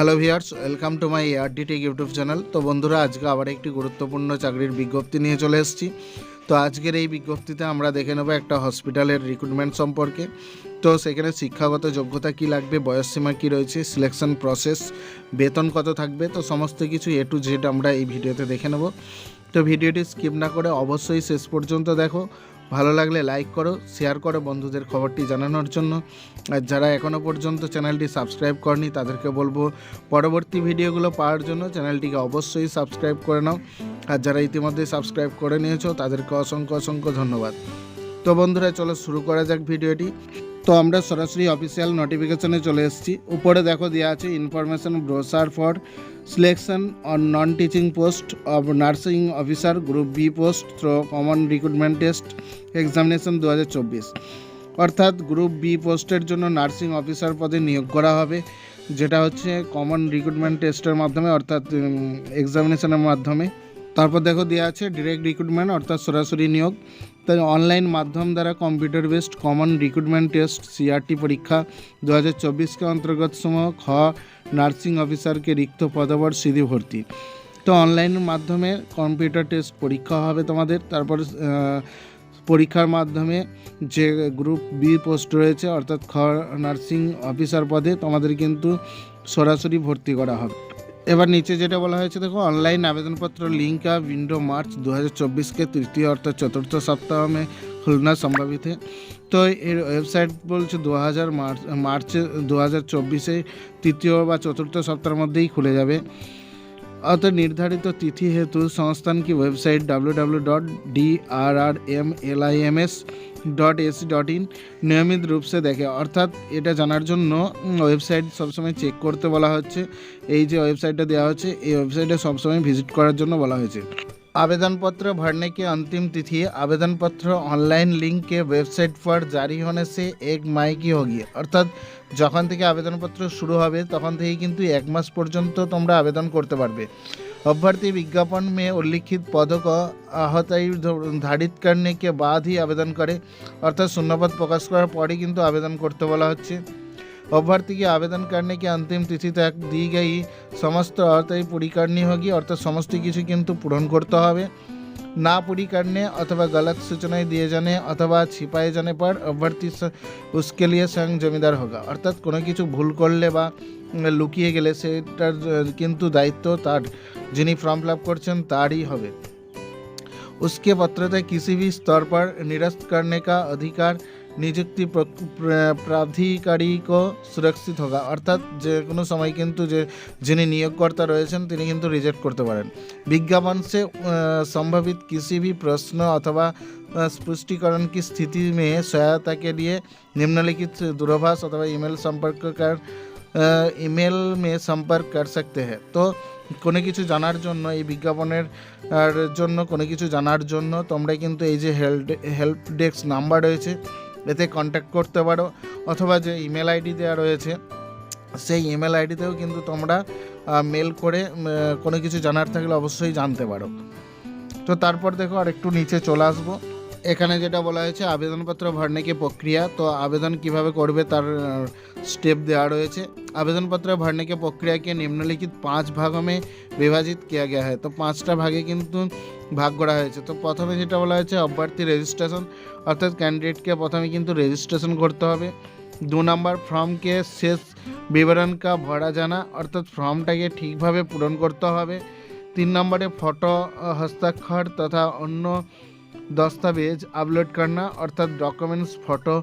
Hello viewers welcome to my ARDTech YouTube channel তো বন্ধুরা, আজকে আবার একটি গুরুত্বপূর্ণ চাকরির বিজ্ঞপ্তি নিয়ে চলে এসেছি। তো আজকের এই বিজ্ঞপ্তিতে আমরা দেখে নেব একটা হসপিটালের রিক্রুটমেন্ট সম্পর্কে। তো সেখানে শিক্ষাগত যোগ্যতা কি লাগবে বয়সসীমা কি রয়েছে সিলেকশন প্রসেস বেতন কত থাকবে, তো সমস্ত কিছু এ টু জেড আমরা এই ভিডিওতে দেখে নেব। তো ভিডিওটি স্কিপ না করে অবশ্যই শেষ পর্যন্ত দেখো। ভালো লাগলে লাইক করো শেয়ার করো বন্ধুদের খবরটি জানানোর জন্য। আর যারা এখনও পর্যন্ত চ্যানেলটি সাবস্ক্রাইব করেনি, তাদেরকে বলব পরবর্তী ভিডিওগুলো পাওয়ার জন্য চ্যানেলটিকে অবশ্যই সাবস্ক্রাইব করে নাও। আর যারা ইতিমধ্যে সাবস্ক্রাইব করে নিয়েছো, তাদেরকে অসংখ্য অসংখ্য ধন্যবাদ। তো বন্ধুরা, চলো শুরু করা যাক ভিডিওটি তো আমরা সরাসরি অফিসিয়াল নোটিফিকেশনে চলে এসেছি। উপরে দেখো দেওয়া আছে information brochure for selection on non teaching post of nursing officer group B post through common recruitment test examination দু হাজার চব্বিশ। অর্থাৎ গ্রুপ বি পোস্টের জন্য নার্সিং অফিসার পদে নিয়োগ করা হবে, যেটা হচ্ছে কমন রিক্রুটমেন্ট টেস্টের মাধ্যমে, অর্থাৎ এক্সামিনেশনের মাধ্যমে। তারপর দেখো দেওয়া আছে ডিরেক্ট রিক্রুটমেন্ট অর্থাৎ সরাসরি নিয়োগ। তাই অনলাইন মাধ্যম দ্বারা computer based common recruitment test CRT পরীক্ষা দু হাজার চব্বিশকে অন্তর্গত সমূহ, খ নার্সিং অফিসারকে রিক্ত পদবর সিধি ভর্তি। তো অনলাইনের মাধ্যমে কম্পিউটার টেস্ট পরীক্ষা হবে তোমাদের। তারপর পরীক্ষার মাধ্যমে যে গ্রুপ বি পোস্ট রয়েছে, অর্থাৎ খ নার্সিং অফিসার পদে তোমাদের কিন্তু সরাসরি ভর্তি করা হবে। এবার নিচে যেটা বলা হয়েছে, দেখো অনলাইন আবেদনপত্র লিঙ্ক আপ উইন্ডো মার্চ দু হাজার চব্বিশকে তৃতীয় অর্থাৎ চতুর্থ সপ্তাহ মে খুলনা সম্ভাবিত। তো এর ওয়েবসাইট বলছে দু হাজার মার্চ মার্চ দু হাজার চব্বিশে তৃতীয় বা চতুর্থ সপ্তাহের মধ্যেই খুলে যাবে। অর্থাৎ নির্ধারিত তিথি হেতু সংস্থান কি website W W dot D R R M L I M S dot AC dot in নিয়মিত রূপসে দেখে। অর্থাৎ এটা জানার জন্য ওয়েবসাইট সবসময় চেক করতে বলা হচ্ছে। এই যে ওয়েবসাইটটা দেওয়া হচ্ছে, এই ওয়েবসাইটে সবসময় ভিজিট করার জন্য বলা হয়েছে। आवेदन पत्र भरने की अंतिम तिथि आवेदन पत्र ऑनलाइन लिंक के वेबसाइट पर जारी होने से एक मई की होगी অর্থাৎ যখন থেকে আবেদনপত্র শুরু হবে তখন থেকেই কিন্তু এক মাস পর্যন্ত তোমরা আবেদন করতে পারবে अभ्यर्थी विज्ञापन में उल्लिखित पदों को आहताई धारित करने के बाद ही आवेदन करे অর্থাৎ শূন্যপদ প্রকাশ করার পরই কিন্তু আবেদন করতে বলা হচ্ছে अभ्यर्थी के आवेदन करने की अंतिम तिथि तक दी गई समस्त अर्थाई पूरी करनी होगी অর্থাৎ সমস্ত কিছু কিন্তু পূরণ করতে হবে ना पूरी करने अथवा गलत सूचनाएं दिए जाने अथवा छिपाए जाने पर अभ्यर्थी स- उसके लिए स्वयं জমিদার होगा অর্থাৎ কোনো কিছু ভুল করলে বা উম, লুকিয়ে গেলে সেটার আহ, কিন্তু দায়িত্ব তার যিনি ফর্ম ফিল আপ করছেন তারই হবে उसके पत्रता किसी भी स्तर पर निरस्त करने का अधिकार নিযুক্তি প্র- প্র- প্রাধিকারিকও সুরক্ষিত হোগা অর্থাৎ যে কোনো সময় কিন্তু যে যিনি নিয়োগকর্তা রয়েছেন তিনি কিন্তু রিজেক্ট করতে পারেন विज्ञापन से अ, संभावित किसी भी प्रश्न अथवा अ, स्पष्टीकरण की स्थिति में सहायता के लिए निम्नलिखित दूरभाष अथवा ईमेल संपर्क कर अ, ईमेल में संपर्क कर सकते हैं तो কোনো কিছু জানার জন্য এই বিজ্ঞাপনের আর জন্য কোনো কিছু জানার জন্য তোমরা কিন্তু এই যে হেল্প হেল্প ডেস্ক নাম্বার রয়েছে এতে কন্ট্যাক্ট করতে পারো অথবা যে ইমেল আইডি দেওয়া রয়েছে সেই ইমেল আইডিতেও কিন্তু তোমরা মেল করে উম, আহ, কোনো কিছু জানার থাকলে অবশ্যই জানতে পারো তো তারপর দেখো আর একটু নিচে চলে আসবো এখানে যেটা বলা হয়েছে আবেদনপত্র ভরনে কি প্রক্রিয়া তো আবেদন কিভাবে করবে তার स्टेप দেওয়া রয়েছে আবেদনপত্র भरने के प्रक्रिया के निम्नलिखित पांच भागों में বিভাজিত किया गया है তো পাঁচটা ভাগে কিন্তু ভাগ করা হয়েছে। তো প্রথমে যেটা বলা হয়েছে, অভ্যর্থী রেজিস্ট্রেশন অর্থাৎ ক্যান্ডিডেটকে প্রথমে কিন্তু রেজিস্ট্রেশন করতে হবে। দু নম্বর ফর্মকে শেষ বিবরণ কা ভরা জানা, অর্থাৎ ফর্মটাকে ঠিকভাবে পূরণ করতে হবে। তিন নম্বরে ফটো হস্তাক্ষর তথা অন্য দস্তাবেজ আপলোড করনা অর্থাৎ ডকুমেন্টস ফটো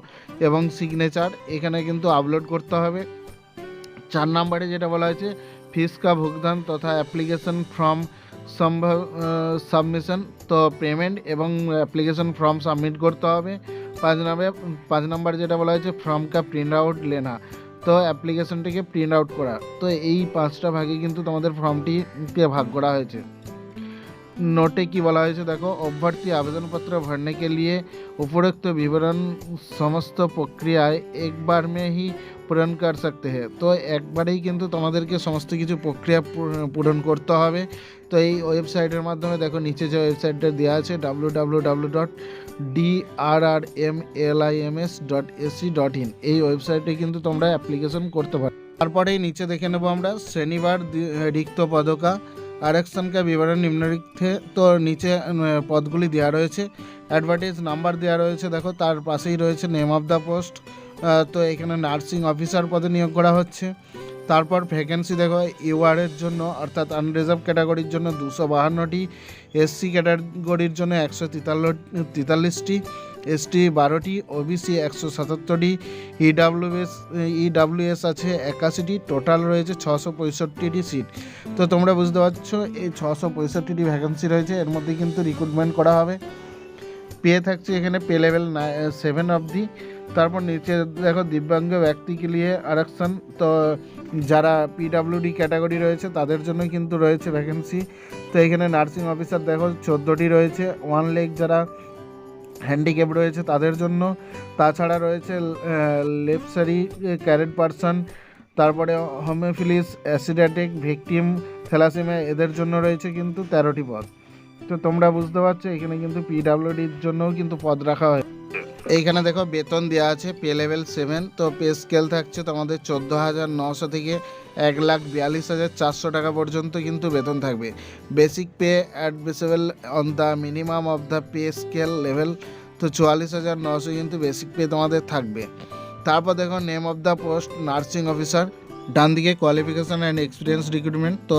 এবং সিগনেচার এখানে কিন্তু আপলোড করতে হবে। চার নম্বরে যেটা বলা হয়েছে ফিস কা ভুগতান তথা অ্যাপ্লিকেশন ফর্ম সাবমিশন তো পেমেন্ট এবং অ্যাপ্লিকেশন ফর্ম সাবমিট করতে হবে। পাঁচ নম্বরে পাঁচ নম্বর যেটা বলা হয়েছে ফর্ম কা প্রিন্ট আউট লেনা। তো অ্যাপ্লিকেশনটিকে প্রিন্ট আউট করা। তো এই পাঁচটা ভাগে কিন্তু তোমাদের ফর্মটিকে ভাগ করা হয়েছে। नोटे की বলা হয়েছে দেখো অভ্যর্থী আবেদনপত্র भरने के लिए उपरोक्त विवरण সমস্ত প্রক্রিয়ায় একবার মে হি পূরণ কর सकते हैं তো একবারেই কিন্তু তোমাদেরকে সমস্ত কিছু প্রক্রিয়া পূর- পূরণ করতে হবে তো এই ওয়েবসাইটের মাধ্যমে দেখো নিচে যে ওয়েবসাইটটা দেওয়া আছে W W W dot D R R M L I M S dot AC dot in এই ওয়েবসাইটে কিন্তু তোমরা অ্যাপ্লিকেশন করতে পারো তারপরেই নিচে দেখে নেবো আমরা শনিবার দি- রিক্ত পদকা আরেকশনকে বিবরণ নিম্নলিখিতে তো নিচে পদগুলি দেওয়া রয়েছে। অ্যাডভার্টাইজ নাম্বার দেওয়া রয়েছে, দেখো, তার পাশেই রয়েছে নেম অফ দ্য পোস্ট তো এখানে নার্সিং অফিসার পদে নিয়োগ করা হচ্ছে। তারপর ভ্যাকেন্সি দেখো ইউআরের জন্য, অর্থাৎ আনরিজার্ভ ক্যাটাগরির জন্য দুশো বাহান্নটি এসসি ক্যাটাগরির জন্য একশো তেতাল্লিশটি এসটি বারোটি, ওবিসি একশো সাতাত্তরটি ইডাব্লিউএস ইডাব্লিউএস আছে একাশিটি, টোটাল রয়েছে ছশো পঁয়ষট্টিটি সিট। তো তোমরা বুঝতে পারছ, এই ছশো পঁয়ষট্টিটি ভ্যাকেন্সি রয়েছে, এর মধ্যে কিন্তু রিক্রুটমেন্ট করা হবে। পে থাকছে এখানে পে লেভেল সেভেন অবধি। তারপর নিচে দেখো দিব্যাঙ্গ ব্যক্তিকে নিয়ে আরক্ষণ তো যারা পিডাব্লিউডি ক্যাটাগরি রয়েছে, তাদের জন্য কিন্তু রয়েছে ভ্যাকেন্সি তো এখানে নার্সিং অফিসার দেখো, চোদ্দোটি রয়েছে। ওয়ান লেগ যারা হ্যান্ডিক্যাপ রয়েছে তাদের জন্য। তাছাড়া রয়েছে লেপসারি ক্যারেট পারসন, তারপরে হোমিওফিলিস, অ্যাসিডাটিক, ভিকটিম, থ্যালাসেমিয়া, এদের জন্য রয়েছে কিন্তু তেরোটি পদ। তো তোমরা বুঝতে পারছ, এখানে কিন্তু পিডাব্লিউডির জন্যও কিন্তু পদ রাখা হয়। এইখানে দেখো, বেতন দেওয়া আছে পে লেভেল সেভেন তো পে স্কেল থাকছে তোমাদের চোদ্দ হাজার নশো থেকে এক লাখ বিয়াল্লিশ হাজার চারশো টাকা পর্যন্ত কিন্তু বেতন থাকবে। Basic pay admissible on the minimum of the pay scale level তো চুয়াল্লিশ হাজার নশো কিন্তু বেসিক পে তোমাদের থাকবে। তারপর দেখো name of the post nursing officer ডান দিকে কোয়ালিফিকেশান অ্যান্ড এক্সপিরিয়েন্স রিক্রুটমেন্ট তো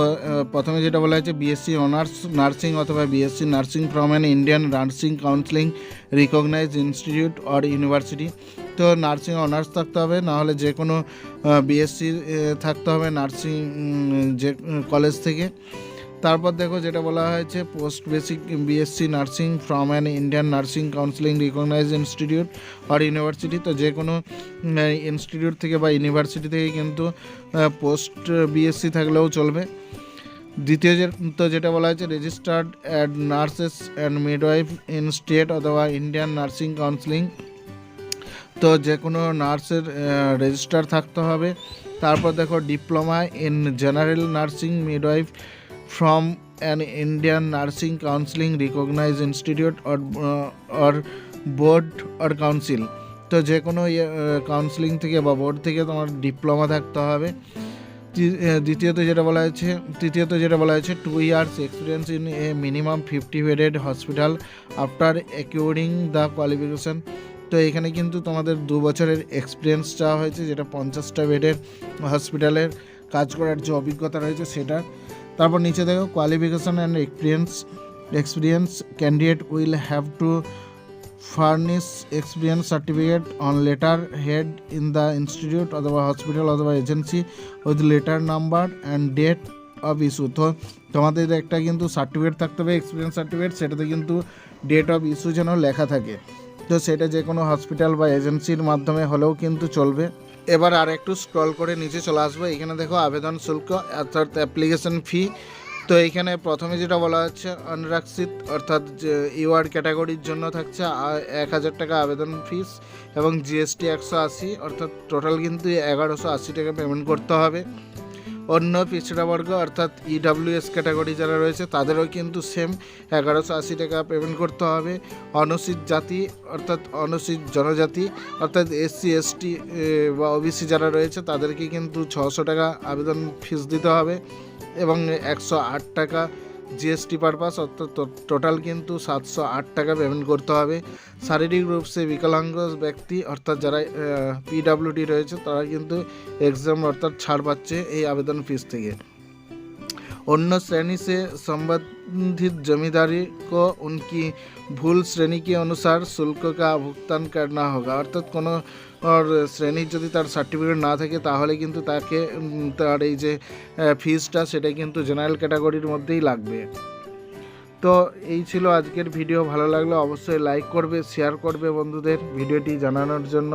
প্রথমে যেটা বলা হয়েছে বিএসসি অনার্স নার্সিং অথবা BSc nursing from an Indian nursing counselling recognise institute or university তো নার্সিং অনার্স থাকতে হবে নাহলে যে কোনো বিএসসি থাকতে হবে নার্সিং যে কলেজ থেকে। তারপর দেখো যেটা বলা হয়েছে post basic BSc nursing from an Indian nursing counselling recognise institute R university তো যে কোনো ইনস্টিটিউট থেকে বা ইউনিভার্সিটি থেকে কিন্তু পোস্ট বিএসসি থাকলেও চলবে। দ্বিতীয় যে, তো যেটা বলা হয়েছে registered as nurses and midwife in state অথবা ইন্ডিয়ান নার্সিং কাউন্সিলিং তো যে কোনো নার্সের রেজিস্টার থাকতে হবে। তারপর দেখো diploma in general nursing midwife from an Indian nursing counselling recognise institute or board or council তো যে কোনো কাউন্সিলিং থেকে বা বোর্ড থেকে তোমার ডিপ্লোমা থাকতে হবে। দ্বিতীয়ত যেটা বলা হয়েছে, তৃতীয়ত যেটা বলা হয়েছে two years experience in a minimum fifty bedded hospital after acquiring the qualification তো এখানে কিন্তু তোমাদের দু বছরের এক্সপিরিয়েন্স চাওয়া হয়েছে, যেটা পঞ্চাশটা বেডের হসপিটালের কাজ করার যে অভিজ্ঞতা রয়েছে সেটা। তারপর নিচে দেখো qualification and experience experience candidate will have to furnish experience certificate on letter head in the institute অথবা হসপিটাল অথবা agency with letter number and date of issue তো তোমাদের একটা কিন্তু সার্টিফিকেট থাকতে হবে এক্সপিরিয়েন্স সার্টিফিকেট সেটাতে কিন্তু ডেট অফ ইস্যু যেন লেখা থাকে। তো সেটা যে কোনো হসপিটাল বা এজেন্সির মাধ্যমে হলেও কিন্তু চলবে। এবার আর একটু স্ক্রল করে নিচে চলে আসব। এখানে দেখো আবেদন শুল্ক, অর্থাৎ অ্যাপ্লিকেশন ফি তো এইখানে প্রথমে যেটা বলা হচ্ছে অনরাক্ষিত অর্থাৎ ইউআর ক্যাটাগরির জন্য থাকছে এক হাজার টাকা আবেদন ফিস এবং জিএসটি একশো আশি, অর্থাৎ টোটাল কিন্তু এগারোশো আশি টাকা পেমেন্ট করতে হবে। অন্য পিছড়া বর্গ অর্থাৎ ইডাব্লিউএস ক্যাটাগরি যারা রয়েছে, তাদেরও কিন্তু সেম এগারোশো আশি টাকা পেমেন্ট করতে হবে। অনুসূচিত জাতি, অর্থাৎ অনুসূচিত জনজাতি, অর্থাৎ এসসি এসটি বা ওবিসি যারা রয়েছে, তাদেরকে কিন্তু ছশো টাকা আবেদন ফিস দিতে হবে এবং একশো আট টাকা জিএসটি পারপাস অর্থাৎ টোটাল কিন্তু সাতশো আট টাকা পেমেন্ট করতে হবে। শারীরিক রূপসে বিকলাঙ্গ ব্যক্তি, অর্থাৎ যারা পিডাব্লিউডি রয়েছে, তারা কিন্তু এক্সাম অর্থাৎ ছাড় পাচ্ছে এই আবেদন ফিস থেকে। अन्य श्रेणी से संबंधित जमींदारी को उनकी ভুল শ্রেণী के अनुसार शुल्क का भुगतान करना होगा অর্থাৎ কোনো আর শ্রেণীর যদি তার সার্টিফিকেট না থাকে তাহলে কিন্তু তাকে উম, তার এই যে ফিজটা সেটা কিন্তু জেনারেল ক্যাটাগরির মধ্যেই লাগবে তো এই ছিল আজকের ভিডিও। ভালো লাগলে অবশ্যই লাইক করবে শেয়ার করবে বন্ধুদের ভিডিওটি জানানোর জন্য।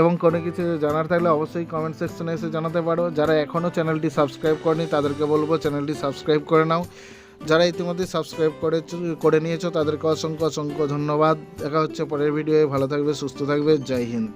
এবং কোনো কিছু জানার থাকলে অবশ্যই কমেন্ট সেকশনে এসে জানাতে পারো। যারা এখনও চ্যানেলটি সাবস্ক্রাইব করেনি, তাদেরকে বলব চ্যানেলটি সাবস্ক্রাইব করে নাও। যারা ইতিমধ্যে সাবস্ক্রাইব করে করে নিয়েছো, তাদেরকে অসংখ্য অসংখ্য ধন্যবাদ। দেখা হচ্ছে পরের ভিডিওয়ে ভালো থাকবে, সুস্থ থাকবে। জয় হিন্দ।